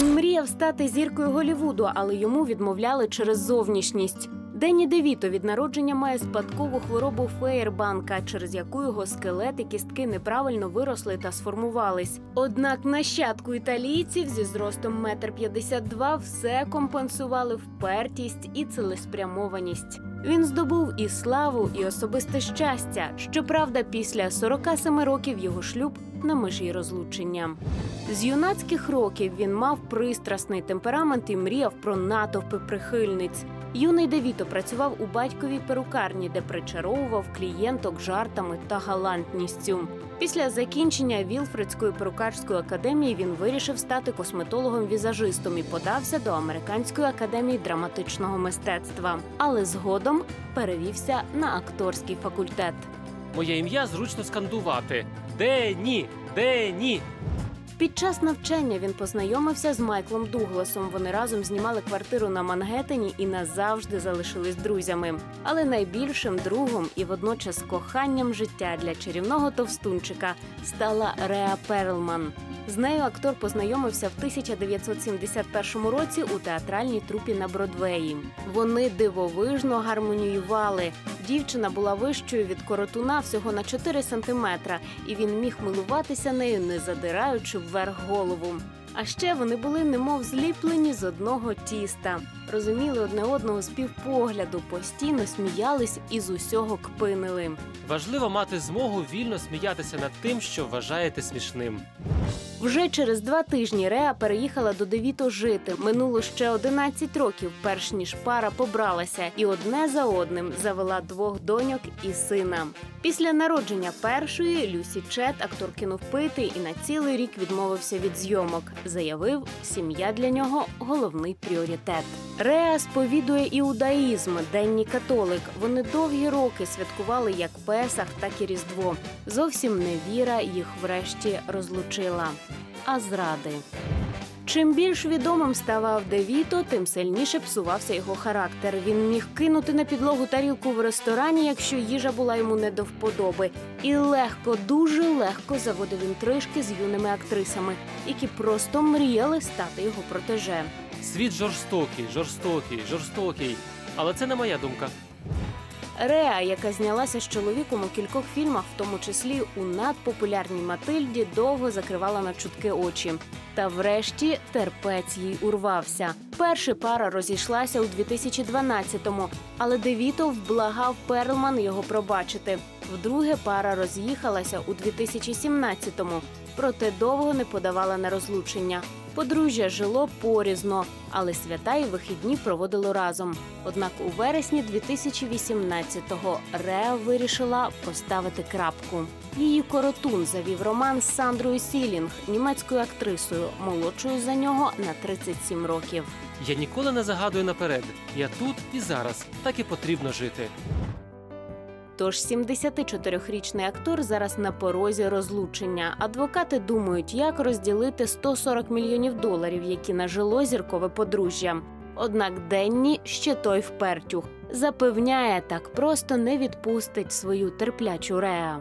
Він мріяв стати зіркою Голівуду, але йому відмовляли через зовнішність. Денні Девіто від народження має спадкову хворобу Фейербанка, через яку його скелет і кістки неправильно виросли та сформувались. Однак нащадку італійців зі зростом 1,52 м все компенсували впертість і цілеспрямованість. Він здобув і славу, і особисте щастя. Щоправда, після 47 років його шлюб на межі розлучення. З юнацьких років він мав пристрасний темперамент і мріяв про натовпи прихильниць. Юний Девіто працював у батьковій перукарні, де причаровував клієнток жартами та галантністю. Після закінчення Вілфредської перукарської академії він вирішив стати косметологом-візажистом і подався до Американської академії драматичного мистецтва, але згодом перевівся на акторський факультет. Моє ім'я зручно скандувати. Дені! Дені! Під час навчання він познайомився з Майклом Дугласом. Вони разом знімали квартиру на Мангеттені і назавжди залишились друзями. Але найбільшим другом і водночас коханням життя для чарівного товстунчика стала Реа Перлман. З нею актор познайомився в 1971 році у театральній трупі на Бродвеї. Вони дивовижно гармоніювали. Дівчина була вищою від коротуна всього на 4 сантиметра, і він міг милуватися нею, не задираючи вверх голову. А ще вони були немов зліплені з одного тіста, розуміли одне одного з півпогляду, постійно сміялись і з усього кпинили. Важливо мати змогу вільно сміятися над тим, що вважаєте смішним. Вже через два тижні Реа переїхала до Девіто жити. Минуло ще 11 років, перш ніж пара побралася, і одне за одним завела двох доньок і сина. Після народження першої Люсі Чет актор кинув пити і на цілий рік відмовився від зйомок. Заявив, сім'я для нього головний пріоритет. Реа сповідує іудаїзм, денні католик. Вони довгі роки святкували як Песах, так і Різдво. Зовсім невіра їх врешті розлучила. А зради. Чим більш відомим ставав Девіто, тим сильніше псувався його характер. Він міг кинути на підлогу тарілку в ресторані, якщо їжа була йому не до вподоби, і легко, дуже легко заводив інтрижки з юними актрисами, які просто мріяли стати його протеже. Світ жорстокий, жорстокий, жорстокий. Але це не моя думка. Реа, яка знялася з чоловіком у кількох фільмах, в тому числі у надпопулярній Матильді, довго закривала на чутки очі. Та врешті терпець їй урвався. Перша пара розійшлася у 2012-му, але Девіто вблагав Перлман його пробачити. Вдруге пара роз'їхалася у 2017-му, проте довго не подавала на розлучення. Подружжя жило порізно, але свята і вихідні проводило разом. Однак у вересні 2018-го Реа вирішила поставити крапку. Її коротун завів роман з Сандрою Сілінг, німецькою актрисою, молодшою за нього на 37 років. Я ніколи не загадую наперед. Я тут і зараз. Так і потрібно жити. Тож 74-річний актор зараз на порозі розлучення. Адвокати думають, як розділити 140 мільйонів доларів, які нажило зіркове подружжя. Однак Денні ще той впертюх запевняє, так просто не відпустить свою терплячу реа.